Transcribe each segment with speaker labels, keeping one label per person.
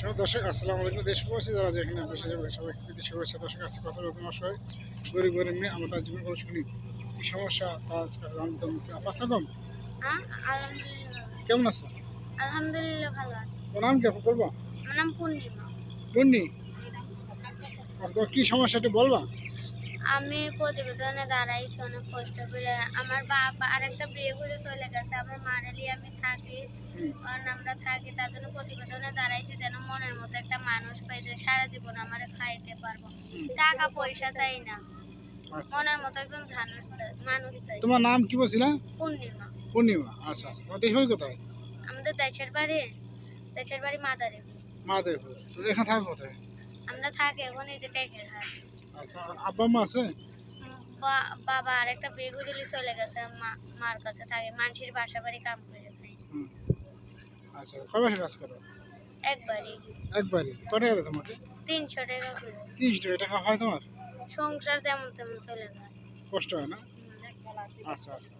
Speaker 1: সব দর্শক আসসালামু আলাইকুম। দেশ প্রবাসী যারা যেখানে বসে যাবে সবাই স্মৃতি শুভেচ্ছা দর্শক আছে কথা বলতে অসহায় গরিব গরিব মেয়ে আমরা তার জীবন করে। শুনি কি সমস্যা? আপনার কম কেমন আছে?
Speaker 2: আলহামদুলিল্লাহ ভালো আছি।
Speaker 1: তোর নাম কি?
Speaker 2: আমার নাম পূর্ণিমা।
Speaker 1: পূর্ণি? কি সমস্যা একটু বলবা?
Speaker 2: আমি প্রতিবেদনে দাঁড়াইছি অনেক কষ্ট করে। আমার বাবা আরেকটা বিয়ে করে চলে গেছে আমার মারালি আমি থাকি আমরা থাকি তার জন্য প্রতিবেদনে দাঁড়াইছি যেন মনের মতো একটা মানুষ পাই যে সারা জীবন আমার খাইতে পারব। টাকা পয়সা চাই না।
Speaker 1: আচ্ছা।
Speaker 2: মনের মতো একজন মানুষ চাই মানুষ চাই।
Speaker 1: তোমার নাম কি বলছিলা?
Speaker 2: পূর্ণিমা।
Speaker 1: পূর্ণিমা আচ্ছা আচ্ছা। তোমার দেশ বাড়ি কোথায়?
Speaker 2: আমাদের দেশের বাড়ি দেশের বাড়ি মাদারে
Speaker 1: মাদেরপুর। তো এখানে থাকো কোথায়?
Speaker 2: আমরা থাকি এখন এই যে টেকের হাট।
Speaker 1: আচ্ছা আব্বা মা আছে?
Speaker 2: বাবা আরেকটা বেগুড়িলি চলে গেছে মা- মার কাছে থাকে মানুষের বাসা বাড়ি কাম করে
Speaker 1: আচ্ছা কয় মাসে কাজ করো?
Speaker 2: একবারই।
Speaker 1: একবারই। কত টাকা
Speaker 2: তিনশো টাকা
Speaker 1: তিনশো টাকা হয় তোমার?
Speaker 2: সংসার তেমন তেমন চলে যায়।
Speaker 1: কষ্ট হয় না? আচ্ছা আচ্ছা আচ্ছা।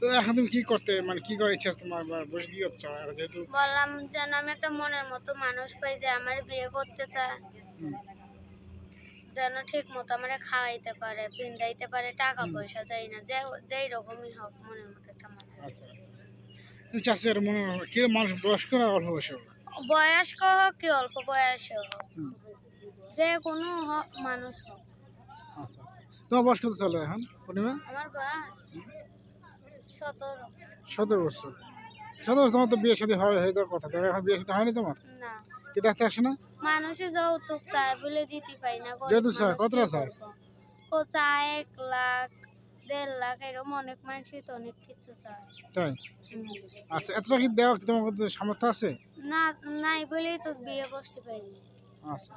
Speaker 1: তো এখন তুমি কি করতে মানে কি করার ইচ্ছা তোমার? বসে কি করছ আর যেহেতু
Speaker 2: বললাম যেন আমি একটা মনের মতো মানুষ পাই যে আমার বিয়ে করতে চায়। যেন ঠিক মতো আমার খাওয়াইতে পারে পিন্দাইতে পারে টাকা পয়সা চাই না যে যেই রকমই হোক মনের মতো একটা মানুষ।
Speaker 1: আচ্ছা তুমি চাষি আর মনে কি মানুষ বয়স্ক না অল্প বয়সে?
Speaker 2: বয়স্ক হোক কি অল্প বয়সে হোক। যে কোনো হোক মানুষ হোক।
Speaker 1: আচ্ছা আচ্ছা। তোমার বয়স কত চলে এখন পূর্ণিমা?
Speaker 2: আমার বয়স সতেরো।
Speaker 1: সতেরো বছর। সতেরো বছর তোমার তো বিয়ে সাথে হয়ে হয়ে যাওয়ার কথা এখন বিয়ে সাথে হয়নি তোমার?
Speaker 2: না।
Speaker 1: কি দেখতে আসে না?
Speaker 2: মানুষে যৌতুক চায় বলে দিতে না? মানুষ
Speaker 1: কতটা
Speaker 2: কি
Speaker 1: চায়?
Speaker 2: করব? কো চায় এক লাখ দেড় লাখ এরকম অনেক মানুষই তো অনেক কিছু চায়।
Speaker 1: তাই? আচ্ছা এতটা কি দেওয়া কি তোমার সামর্থ্য আছে?
Speaker 2: না নাই বলেই তো বিয়ে বসতে
Speaker 1: আচ্ছা।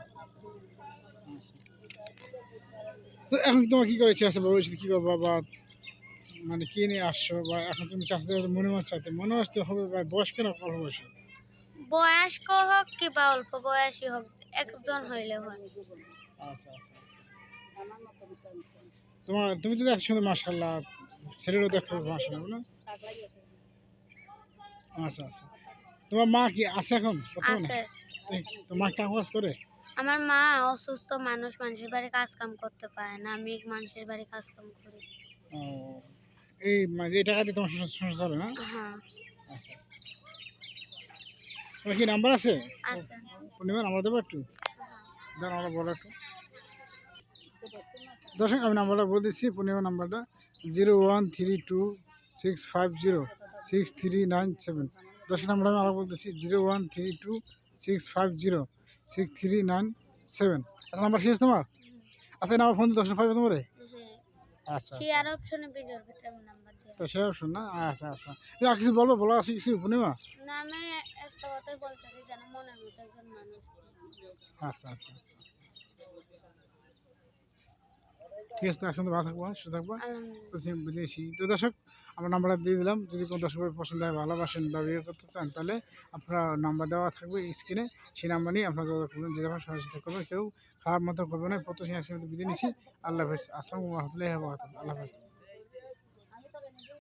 Speaker 1: আচ্ছা। তো এখন তোমার কি করে ইচ্ছে আছে? ভবিষ্যতে কি করব বা মানে কি নিয়ে আসছো বা এখন তুমি চাষতে মনে মাছ চাইতে মনে আসতে হবে বা বয়স্ক না অল্প বয়সে?
Speaker 2: বয়স্ক হোক কিংবা অল্প বয়সী হোক একজন হইলে হয়।
Speaker 1: আচ্ছা আচ্ছা আচ্ছা। তোমার তুমি তো দেখছ মার্শাল্লাহ ছেলেরও দেখতে হবে মার্শাল্লাহ না? আচ্ছা আচ্ছা। তোমার মা কি আছে এখন বর্তমানে?
Speaker 2: আছে।
Speaker 1: তো মা কাজ করে?
Speaker 2: আমার মা অসুস্থ মানুষ মানুষের বাড়ি কাজ কাম করতে পারে না। আমি মানুষের বাড়ি কাজ কাম করি।
Speaker 1: ও এই এই টাকা দিয়ে তোমার সংসার চলে না?
Speaker 2: হ্যাঁ।
Speaker 1: আচ্ছা। তোমার কি নাম্বার আছে? পূর্ণিমা নাম্বার দেবো একটু? দেন আমরা বলো একটু। দর্শক আমি নাম্বারটা বলে দিচ্ছি পূর্ণিমা নাম্বারটা zero one three two six five zero six three nine seven. দর্শক নাম্বার আমি আরও বলতেছি zero one three two six five zero six three nine seven. আচ্ছা নাম্বার শেষ তোমার? আচ্ছা এই নাম্বার ফোন দর্শক পাইবে তোমার?
Speaker 2: হ্যাঁ
Speaker 1: আচ্ছা আচ্ছা
Speaker 2: শেয়ার অপশনে ভিডিওর ভিতরে আমি নাম্বার দিয়ে
Speaker 1: তো সেটা শুন না? আচ্ছা আচ্ছা। আর কিছু বলব বলো আছে কিছু পূর্ণিমা?
Speaker 2: না আমি একটা কথাই বলতেছি যেন মনের মতো একজন মানুষ
Speaker 1: আচ্ছা আচ্ছা আচ্ছা। ঠিক আছে তো একসঙ্গে ভালো থাকব? সুস্থ থাকব। বিদেশি। তো দর্শক আমরা নাম্বারটা দিয়ে দিলাম। যদি কোনো দর্শক পছন্দ হয়, ভালোবাসেন বা বিয়ে করতে চান, তাহলে আপনার নাম্বার দেওয়া থাকবে স্ক্রিনে সেই নাম্বার নিয়ে আপনার যোগাযোগ করবেন যে যখন সরাসরি করবেন কেউ খারাপ মতো করবে না। প্রত্যেক আজকে নিচ্ছি। আল্লাহ হাফেজ। আসসালামু রহমতুল্লাহ আল্লাহ হাফেজ।